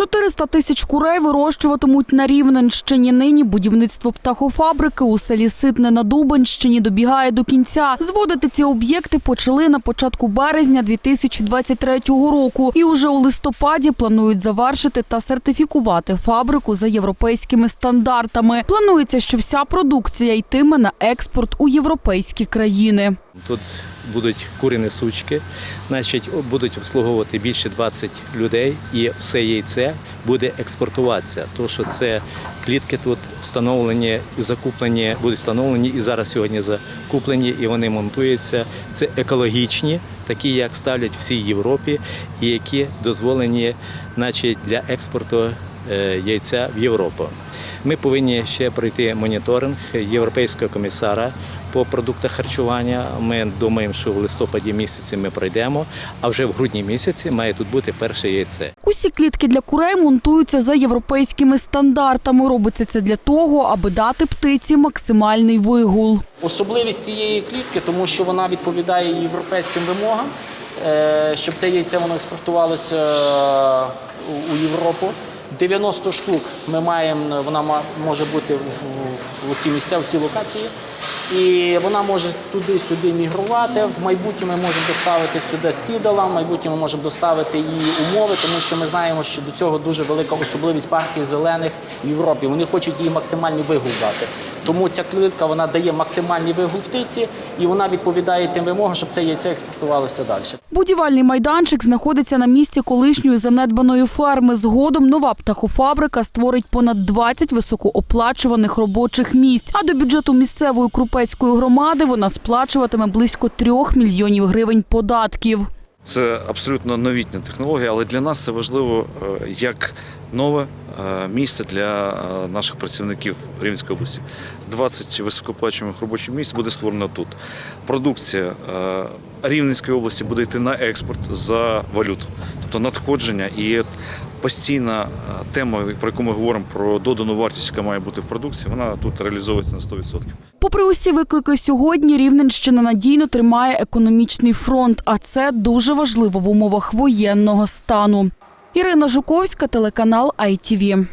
400 тисяч курей вирощуватимуть на Рівненщині. Нині будівництво птахофабрики у селі Ситне на Дубенщині добігає до кінця. Зводити ці об'єкти почали на початку березня 2023 року. І уже у листопаді планують завершити та сертифікувати фабрику за європейськими стандартами. Планується, що вся продукція йтиме на експорт у європейські країни. Тут будуть курені сучки, значить, будуть обслуговувати більше 20 людей, і все яйце буде експортуватися. Тому що це клітки тут встановлені і закуплені, будуть встановлені і зараз сьогодні закуплені, і вони монтуються. Це екологічні, такі, як ставлять всій Європі, і які дозволені значить, для експорту яйця в Європу. Ми повинні ще пройти моніторинг європейського комісара по продуктах харчування. Ми думаємо, що в листопаді місяці ми пройдемо, а вже в грудні місяці має тут бути перше яйце. Усі клітки для курей монтуються за європейськими стандартами. Робиться це для того, аби дати птиці максимальний вигул. Особливість цієї клітки, тому що вона відповідає європейським вимогам, е, щоб це яйце воно експортувалося е, у Європу. 90 штук ми маємо, вона може бути в, в, в цій місця, в цій локації. І вона може туди-сюди мігрувати. В майбутньому ми можемо доставити сюди сідала, в майбутньому ми можемо доставити її умови, тому що ми знаємо, що до цього дуже велика особливість партії зелених в Європі. Вони хочуть її максимальний вигул дати. Тому ця клітка вона дає максимальний вигул птиці і вона відповідає тим вимогам, щоб це яйце експортувалося далі. Будівельний майданчик знаходиться на місці колишньої занедбаної ферми. Згодом нова птахофабрика створить понад 20 високооплачуваних робочих місць. А до бюджету місцевої крупецької громади вона сплачуватиме близько трьох мільйонів гривень податків. Це абсолютно новітня технологія, але для нас це важливо е, як нове е, місце для е, наших працівників Рівненської області. 20 високооплачуваних робочих місць буде створено тут. Продукція Рівненської області буде йти на експорт за валюту, тобто надходження і постійна е, тема, про яку ми говоримо про додану вартість, яка має бути в продукції, вона тут реалізовується на 100%. Попри усі виклики сьогодні, Рівненщина надійно тримає економічний фронт, а це дуже важливо в умовах воєнного стану. Ірина Жуковська, телеканал ITV.